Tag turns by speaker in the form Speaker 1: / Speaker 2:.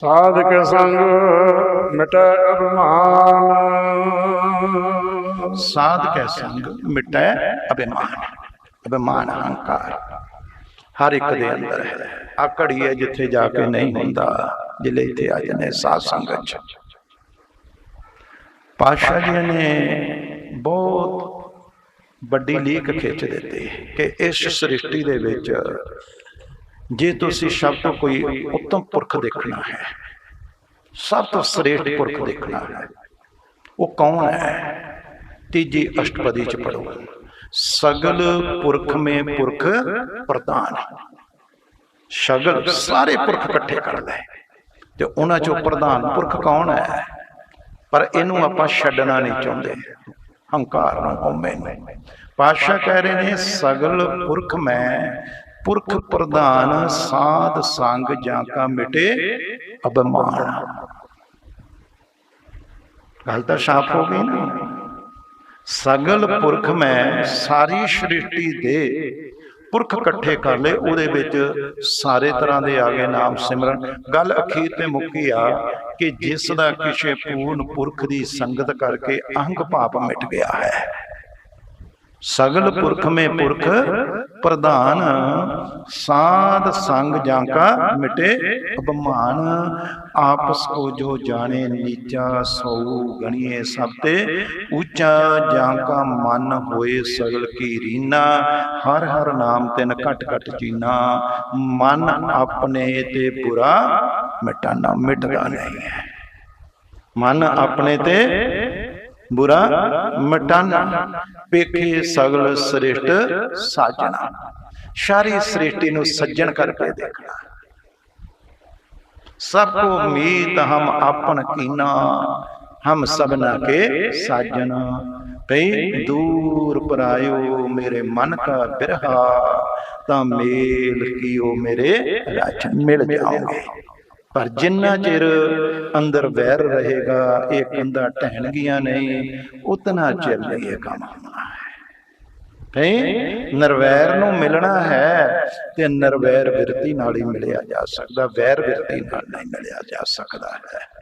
Speaker 1: ਸਾਧਕ ਸੰਗ ਮਿਟੈ ਅਭਿਮਾਨ।
Speaker 2: ਸਾਧ ਸੰਗ ਮਿਟੈ ਅਭਿਮਾਨ ਅਭਿਮਾਨ ਅਹੰਕਾਰ। ਹਰ ਇੱਕ ਦੇ ਅੰਦਰ ਹੈ। ਆ ਹੈ ਜਿੱਥੇ ਜਾ ਕੇ ਨਹੀਂ ਹੁੰਦਾ, ਜਿਲੇ ਇੱਥੇ ਆ ਜਨੇ ਸਾਧ ਸੰਗਤ ਚ। ਪਾਤਸ਼ਾਹ ਜੀ ਨੇ ਬਹੁਤ ਵੱਡੀ ਲੀਕ ਖਿੱਚ ਦਿੱਤੀ ਕਿ ਇਸ ਸ੍ਰਿਸ਼ਟੀ ਦੇ ਵਿੱਚ ਜੇ ਤੁਸੀਂ ਸਭ ਤੋਂ ਕੋਈ ਉੱਤਮ ਪੁਰਖ ਦੇਖਣਾ ਹੈ, ਸਭ ਤੋਂ ਸ੍ਰੇਸ਼ਟ ਪੁਰਖ ਦੇਖਣਾ ਹੈ, ਉਹ ਕੌਣ ਹੈ? ਤੀਜੀ ਅਸ਼ਟਪਦੀ ਚ ਪੜੋ ਸਗਲ ਪੁਰਖ ਮੇ ਪੁਰਖ ਪ੍ਰਧਾਨ। ਸਗਲ ਸਾਰੇ ਪੁਰਖ ਇਕੱਠੇ ਕਰ ਲੈ। ਤੇ ਉਹਨਾਂ ਚੋਂ ਪ੍ਰਧਾਨ ਪੁਰਖ ਕੌਣ ਹੈ? ਪਰ ਇਹਨੂੰ ਆਪਾਂ ਛੱਡਣਾ ਨਹੀਂ ਚਾਹੁੰਦੇ। ਹੰਕਾਰ ਨੂੰ ਹਉਮੈ ਨੂੰ ਪਾਤਸ਼ਾਹ ਕਹਿ ਰਹੇ ਨੇ, ਸਗਲ ਪੁਰਖ ਮੈਂ ਪੁਰਖ ਪ੍ਰਧਾਨ ਸਾਧ ਸੰਗ ਜਾਂ ਕਾ ਮਿਟੇ ਅਭਿਮਾਨ ਗੱਲ ਤਾਂ ਸਾਫ਼ ਹੋ ਗਈ ਨਾ। ਸਗਲ ਪੁਰਖ ਮੈਂ ਸਾਰੀ ਸ੍ਰਿਸ਼ਟੀ ਦੇ ਪੁਰਖ ਇਕੱਠੇ ਕਰ ਲਏ, ਉਹਦੇ ਵਿੱਚ ਸਾਰੇ ਤਰ੍ਹਾਂ ਦੇ ਆ ਗਏ ਨਾਮ ਸਿਮਰਨ। ਗੱਲ ਅਖੀਰ ਤੇ ਮੁੱਕੀ ਆ ਕਿ ਜਿਸ ਦਾ ਕਿਸੇ ਪੂਰਨ ਪੁਰਖ ਦੀ ਸੰਗਤ ਕਰਕੇ ਅਹੰਗ ਪਾਪ ਮਿਟ ਗਿਆ ਹੈ। ਸਗਲ ਪੁਰਖ ਮੇ ਪੁਰਖ ਪ੍ਰਧਾਨ ਸਾਧ ਸੰਗ ਜਾਂ ਕਾ ਮਿਟੇ ਅਭਮਾਨ ਆਪਸ ਕੋ ਜੋ ਜਾਣੇ ਨੀਚਾ ਸੋ ਗਣੀਏ ਸਭ ਤੇ ਉੱਚਾ ਜਾਂ ਕਾ ਮਨ ਹੋਏ ਸਗਲ ਕੀ ਰੀਨਾ ਹਰ ਹਰ ਨਾਮ ਤਿਨ ਘਟ ਘਟ ਚੀਨਾ ਮਨ ਆਪਣੇ ਤੇ ਬੁਰਾ ਮਿਟਾਨਾ ਮਿਟਦਾ ਨਹੀਂ ਹੈ। ਮਨ ਆਪਣੇ ਤੇ ਬੁਰਾ ਮਟਾਨਾ। ਪੇਖੇ ਸਗਲ ਸ੍ਰਿਸ਼ਟ ਸਾਜਣਾ। ਸਾਰੀ ਸ੍ਰਿਸ਼ਟੀ ਨੂੰ ਸੱਜਣ ਕਰਕੇ ਦੇਖਣਾ। ਸਭ ਕੋ ਮੀਤ ਹਮ ਆਪਨ ਕੀਨਾ, ਹਮ ਸਭਨਾ ਕੇ ਸਾਜਣਾ। ਪਈ ਦੂਰ ਪਰਾਇਓ ਮੇਰੇ ਮਨ ਕਾ ਬਿਰਹਾ, ਤਾਂ ਮੇਲ ਕੀਓ ਮੇਰੇ ਰਾਜਨ ਮਿਲ ਜਾਓਗੇ। ਪਰ ਜਿੰਨਾ ਚਿਰ ਅੰਦਰ ਵੈਰ ਰਹੇਗਾ, ਇਹ ਕੰਧਾਂ ਟਹਿਣਗੀਆਂ ਨਹੀਂ, ਉਤਨਾ ਚਿਰ ਲਈ ਇਹ ਕੰਮ ਹੋਣਾ ਹੈ। ਭਈ ਨਰਵੈਰ ਨੂੰ ਮਿਲਣਾ ਹੈ ਤੇ ਨਰਵੈਰ ਵਿਰਤੀ ਨਾਲ ਹੀ ਮਿਲਿਆ ਜਾ ਸਕਦਾ, ਵੈਰ ਵਿਰਤੀ ਨਾਲ ਨਹੀਂ ਮਿਲਿਆ ਜਾ ਸਕਦਾ ਹੈ।